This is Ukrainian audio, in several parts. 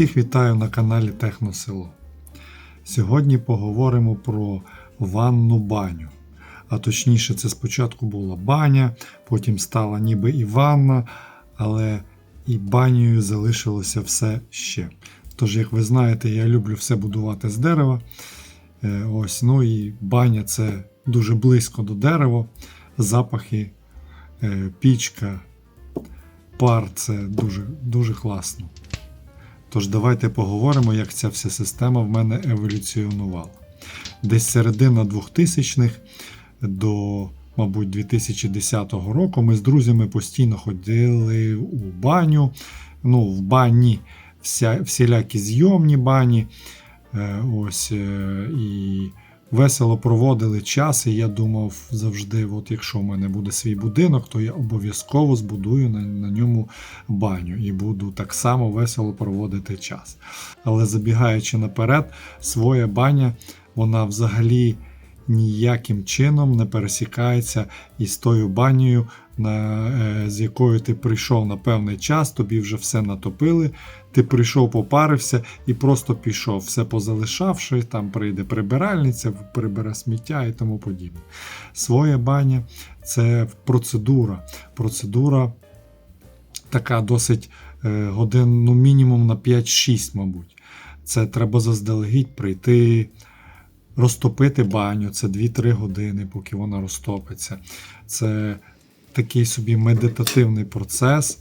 Всіх вітаю на каналі Техносело. Сьогодні поговоримо про ванну баню. А точніше, це спочатку була баня, потім стала ніби і ванна, але і банею залишилося все ще. Тож, як ви знаєте, я люблю все будувати з дерева. Е, Ось, ну і баня це дуже близько до дерева. Запахи, е, пічка, пар це дуже, дуже класно. Тож давайте поговоримо, як ця вся система в мене еволюціонувала. Десь середина 2000-х до, мабуть, 2010 року ми з друзями постійно ходили у баню. Ну, в бані вся, всілякі зйомні бані. Е, ось, е, і весело проводили час. І я думав завжди, от якщо в мене буде свій будинок, то я обов'язково збудую на, на ньому баню і буду так само весело проводити час. Але забігаючи наперед, своя баня, вона взагалі ніяким чином не пересікається із тою банею, на, е, з якою ти прийшов на певний час, тобі вже все натопили, ти прийшов, попарився і просто пішов, все позалишавши, там прийде прибиральниця, прибере сміття і тому подібне. Своя баня це процедура. Процедура така досить е, годин, ну мінімум на 5-6, мабуть. Це треба заздалегідь прийти, розтопити баню, це 2-3 години, поки вона розтопиться. Це такий собі медитативний процес,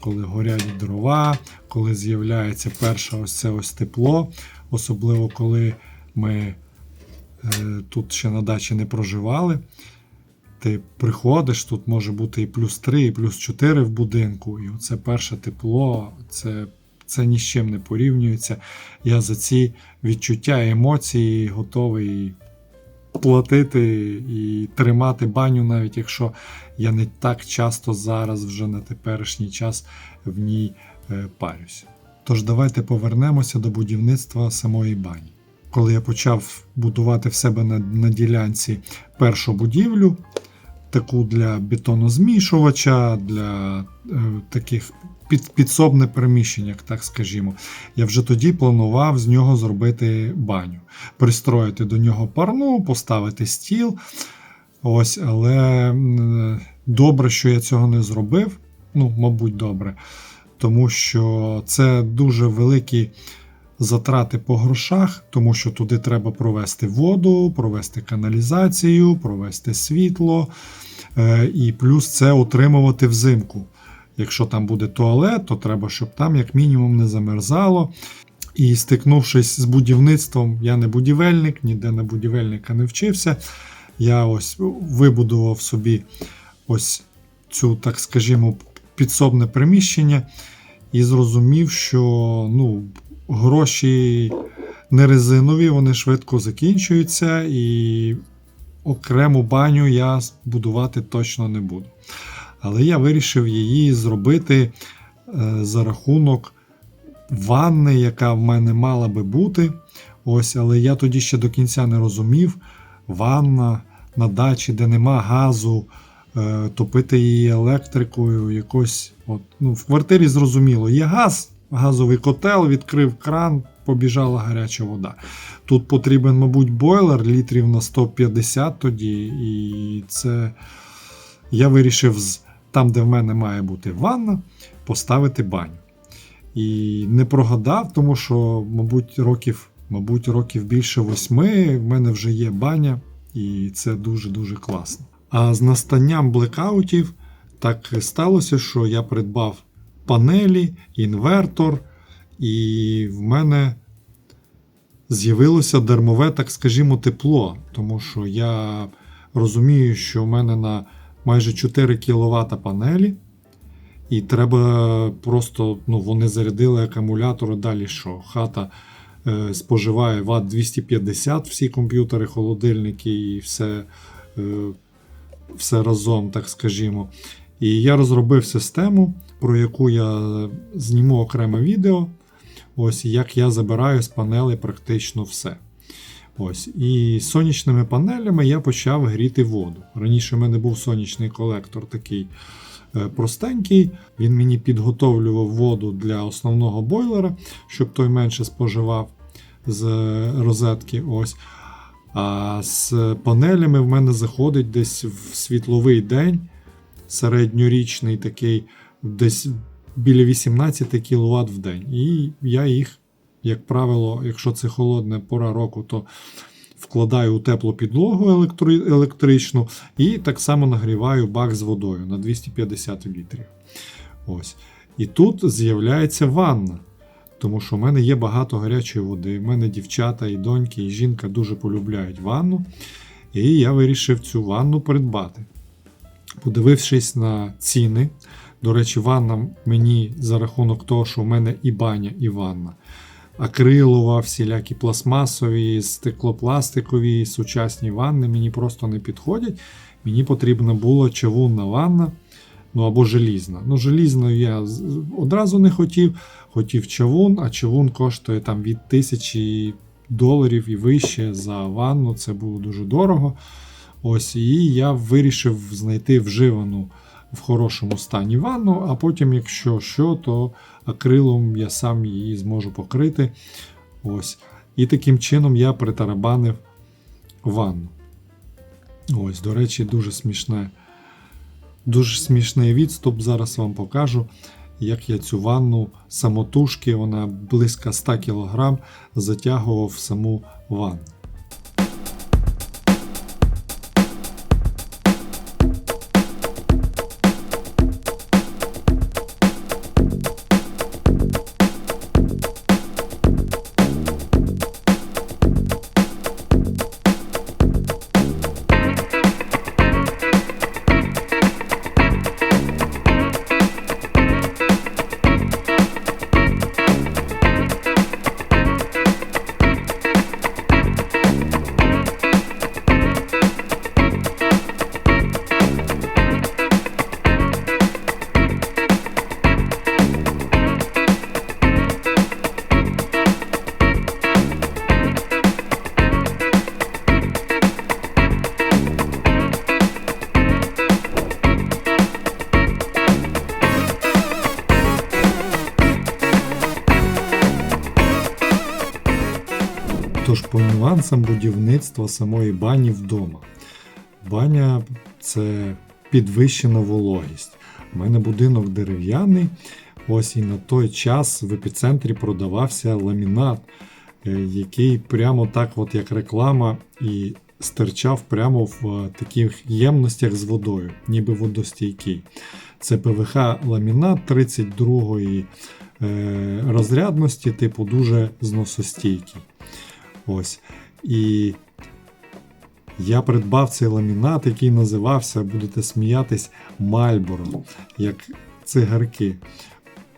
коли горять дрова, коли з'являється перше ось це ось тепло, особливо коли ми е, тут ще на дачі не проживали. Ти приходиш, тут може бути і плюс 3, і плюс 4 в будинку, і це перше тепло, це, це ні з чим не порівнюється. Я за ці відчуття емоції готовий платити і тримати баню, навіть якщо я не так часто зараз, вже на теперішній час в ній е, парюся. Тож давайте повернемося до будівництва самої бані. Коли я почав будувати в себе на, на ділянці першу будівлю, таку для бетонозмішувача, для е, таких під, підсобне приміщення, так скажімо. Я вже тоді планував з нього зробити баню, пристроїти до нього парну, поставити стіл. Ось, але добре, що я цього не зробив. Ну, мабуть, добре. Тому що це дуже великі затрати по грошах, тому що туди треба провести воду, провести каналізацію, провести світло. Е, І плюс це утримувати взимку. Якщо там буде туалет, то треба, щоб там як мінімум не замерзало. І стикнувшись з будівництвом, я не будівельник, ніде на будівельника не вчився. Я ось вибудував собі ось цю, так скажімо, підсобне приміщення і зрозумів, що ну, гроші не резинові, вони швидко закінчуються, і окрему баню я будувати точно не буду. Але я вирішив її зробити е, за рахунок ванни, яка в мене мала би бути. Ось, Але я тоді ще до кінця не розумів. Ванна на дачі, де нема газу, е, топити її електрикою. якось, от, ну, В квартирі зрозуміло, є газ, газовий котел, відкрив кран, побіжала гаряча вода. Тут потрібен, мабуть, бойлер літрів на 150 тоді. І це я вирішив з там, де в мене має бути ванна, поставити баню. І не прогадав, тому що, мабуть, років мабуть, років більше восьми в мене вже є баня, і це дуже-дуже класно. А з настанням блекаутів так сталося, що я придбав панелі, інвертор, і в мене з'явилося дармове, так скажімо, тепло, тому що я розумію, що в мене на майже 4 кВт панелі. І треба просто, ну, вони зарядили акумулятори. Далі що? Хата е, споживає Вт 250, всі комп'ютери, холодильники і все, е, все разом, так скажімо. І я розробив систему, про яку я зніму окреме відео. Ось як я забираю з панелей практично все. Ось. І сонячними панелями я почав гріти воду. Раніше в мене був сонячний колектор такий е, простенький. Він мені підготовлював воду для основного бойлера, щоб той менше споживав з е, розетки. Ось. А з панелями в мене заходить десь в світловий день, середньорічний такий, десь біля 18 кВт в день. І я їх, як правило, якщо це холодна пора року, то вкладаю у теплу підлогу електри- електричну і так само нагріваю бак з водою на 250 літрів. Ось. І тут з'являється ванна. Тому що в мене є багато гарячої води. В мене дівчата, і доньки, і жінка дуже полюбляють ванну. І я вирішив цю ванну придбати. Подивившись на ціни. До речі, ванна мені за рахунок того, що в мене і баня, і ванна. Акрилова, всілякі пластмасові, стеклопластикові, сучасні ванни мені просто не підходять. Мені потрібна була чавунна ванна, ну або желізна. Ну, желізну я одразу не хотів, хотів чавун, а чавун коштує там від тисячі доларів і вище за ванну. Це було дуже дорого. Ось, і я вирішив знайти вживану в хорошому стані ванну, а потім, якщо що, то акрилом я сам її зможу покрити. Ось. І таким чином я притарабанив ванну. Ось, до речі, дуже смішне. Дуже смішний відступ. Зараз вам покажу, як я цю ванну самотужки, вона близько 100 кг, затягував в саму ванну. Тож по нюансам будівництва самої бані вдома. Баня це підвищена вологість. У мене будинок дерев'яний. Ось і на той час в епіцентрі продавався ламінат, е, який прямо так, от як реклама, і стирчав прямо в е, таких ємностях з водою, ніби водостійкий. Це ПВХ ламінат 32 е, розрядності, типу дуже зносостійкий. Ось. І я придбав цей ламінат, який називався, будете сміятись, Мальборо, як цигарки.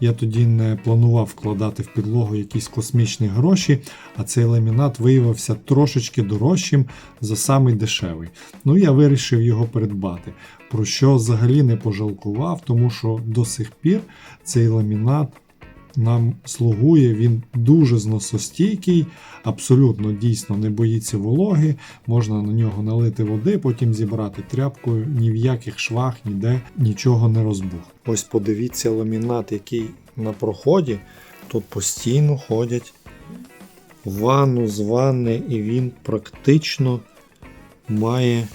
Я тоді не планував вкладати в підлогу якісь космічні гроші, а цей ламінат виявився трошечки дорожчим за самий дешевий. Ну я вирішив його придбати. Про що взагалі не пожалкував, тому що до сих пір цей ламінат нам слугує, він дуже зносостійкий, абсолютно дійсно не боїться вологи, можна на нього налити води, потім зібрати тряпкою, ні в яких швах, ніде нічого не розбух. Ось подивіться ламінат, який на проході. Тут постійно ходять ванну з ванни, і він практично має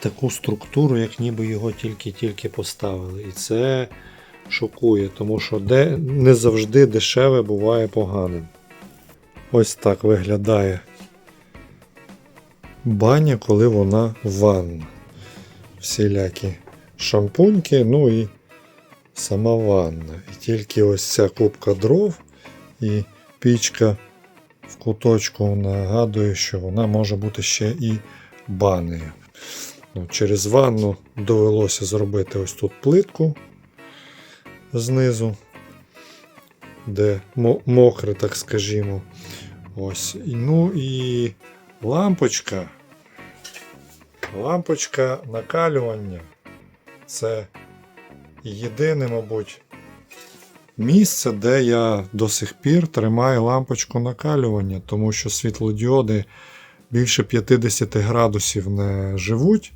таку структуру, як ніби його тільки-тільки поставили. І це шокує, тому що де не завжди дешеве буває поганим. Ось так виглядає баня, коли вона ванна. Всілякі шампуньки, ну і сама ванна. І тільки ось ця кубка дров і пічка в куточку нагадує, що вона може бути ще і банею. Ну, через ванну довелося зробити ось тут плитку знизу, де мокре, так скажімо. Ось. Ну і лампочка. Лампочка накалювання. Це єдине, мабуть, місце, де я до сих пір тримаю лампочку накалювання, тому що світлодіоди більше 50 градусів не живуть,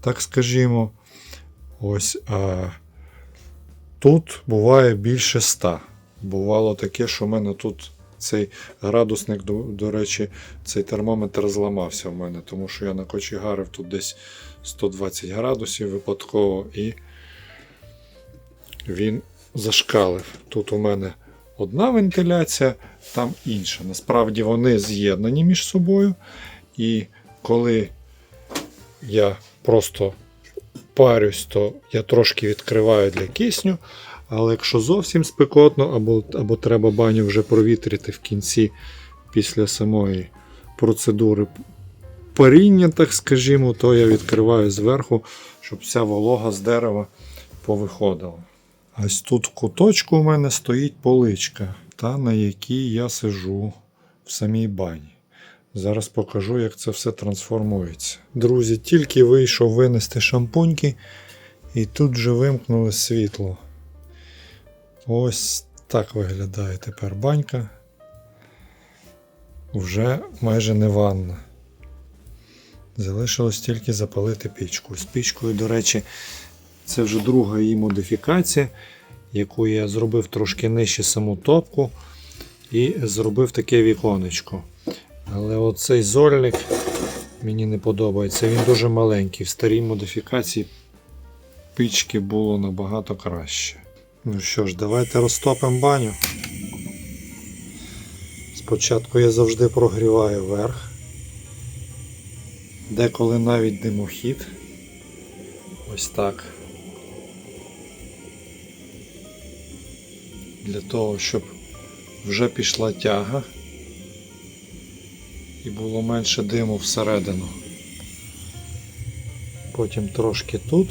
так скажімо. Ось тут буває більше 100. Бувало таке, що в мене тут цей градусник, до, до речі, цей термометр зламався в мене, тому що я накочегарив тут десь 120 градусів випадково і він зашкалив. Тут у мене одна вентиляція, там інша. Насправді вони з'єднані між собою. І коли я просто парюсь, то я трошки відкриваю для кисню. Але якщо зовсім спекотно, або, або треба баню вже провітрити в кінці після самої процедури паріння, так скажімо, то я відкриваю зверху, щоб вся волога з дерева повиходила. Ось тут в куточку у мене стоїть поличка, та на якій я сижу в самій бані. Зараз покажу, як це все трансформується. Друзі, тільки вийшов винести шампуньки, і тут же вимкнули світло. Ось так виглядає тепер банька. Вже майже не ванна. Залишилось тільки запалити пічку. З пічкою, до речі, це вже друга її модифікація, яку я зробив трошки нижче саму топку і зробив таке віконечко. Але оцей зольник мені не подобається. Він дуже маленький. В старій модифікації пічки було набагато краще. Ну що ж, давайте розтопимо баню. Спочатку я завжди прогріваю верх, деколи навіть димохід. Ось так. Для того, щоб вже пішла тяга і було менше диму всередину. Потім трошки тут.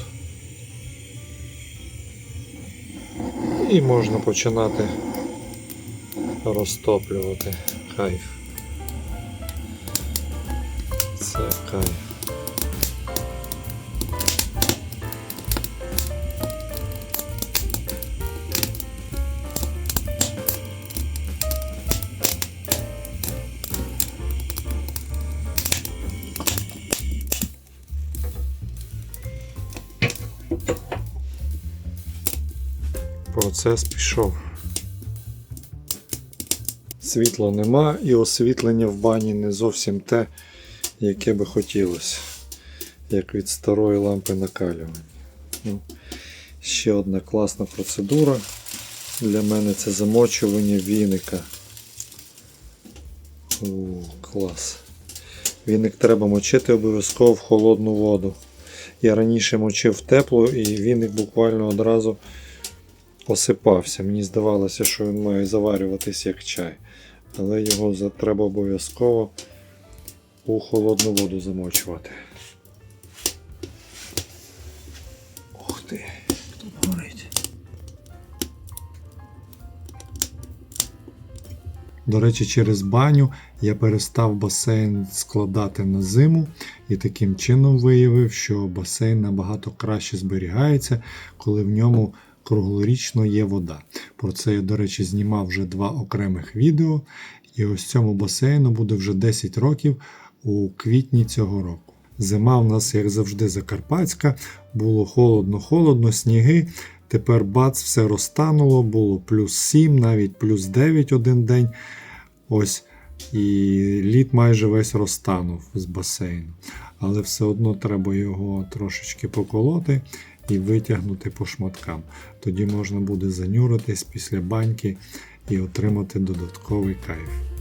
І можна починати розтоплювати кайф. Це кайф. Процес пішов. Світла нема і освітлення в бані не зовсім те, яке би хотілося, як від старої лампи накалювання. Ну, ще одна класна процедура. Для мене це замочування віника. О, клас. Віник треба мочити обов'язково в холодну воду. Я раніше мочив в теплу і віник буквально одразу осипався. Мені здавалося, що він має заварюватись як чай. Але його треба обов'язково у холодну воду замочувати. Ух ти, тут горить. До речі, через баню я перестав басейн складати на зиму і таким чином виявив, що басейн набагато краще зберігається, коли в ньому круглорічно є вода. Про це я, до речі, знімав вже два окремих відео. І ось цьому басейну буде вже 10 років у квітні цього року. Зима в нас, як завжди, закарпатська, було холодно-холодно, сніги. Тепер бац, все розтануло, було плюс 7, навіть плюс 9 один день. Ось. І лід майже весь розтанув з басейну. Але все одно треба його трошечки поколоти і витягнути по шматкам. Тоді можна буде занюритись після баньки і отримати додатковий кайф.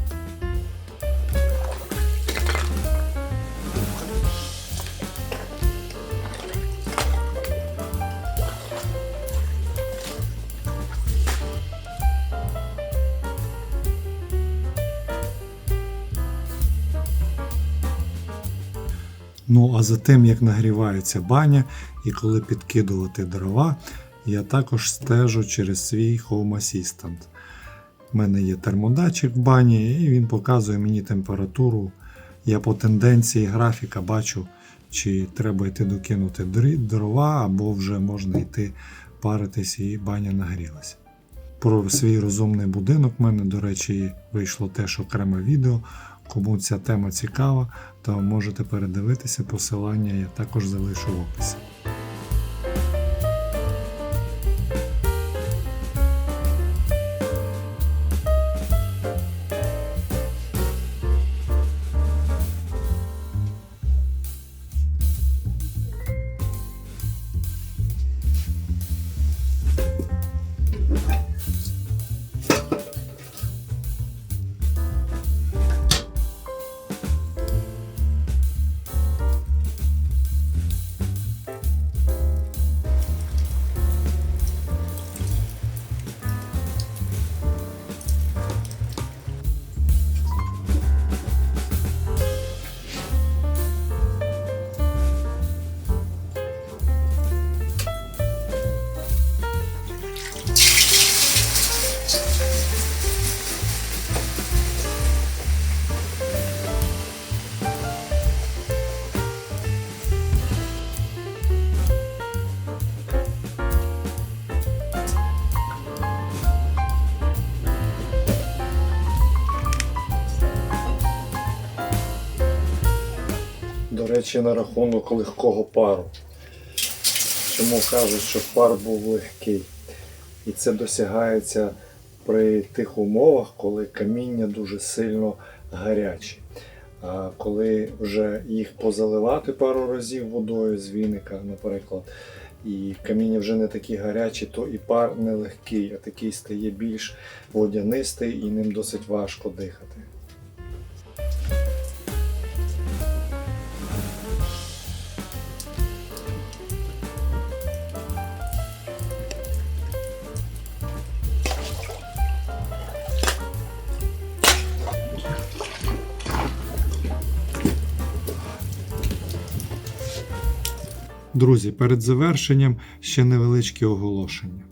А за тим, як нагрівається баня і коли підкидувати дрова, я також стежу через свій Home Assistant. У мене є термодатчик в бані, і він показує мені температуру. Я по тенденції графіка бачу, чи треба йти докинути дрова, або вже можна йти паритись і баня нагрілася. Про свій розумний будинок в мене, до речі, вийшло теж окреме відео. Кому ця тема цікава, то можете передивитися посилання, я також залишу в описі. Речі, на рахунок легкого пару. Чому кажуть, що пар був легкий? І це досягається при тих умовах, коли каміння дуже сильно гарячі. А коли вже їх позаливати пару разів водою з віника, наприклад, і каміння вже не такі гарячі, то і пар не легкий, а такий стає більш водянистий і ним досить важко дихати. Друзі, перед завершенням ще невеличке оголошення.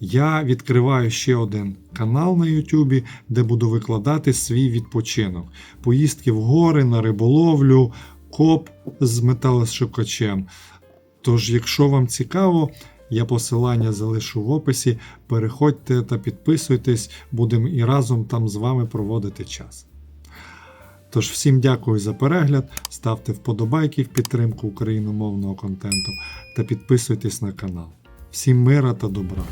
Я відкриваю ще один канал на Ютубі, де буду викладати свій відпочинок. Поїздки в гори на риболовлю, коп з металошукачем. Тож, якщо вам цікаво, я посилання залишу в описі. Переходьте та підписуйтесь, будемо і разом там з вами проводити час. Тож всім дякую за перегляд, ставте вподобайки в підтримку україномовного контенту та підписуйтесь на канал. Всім мира та добра!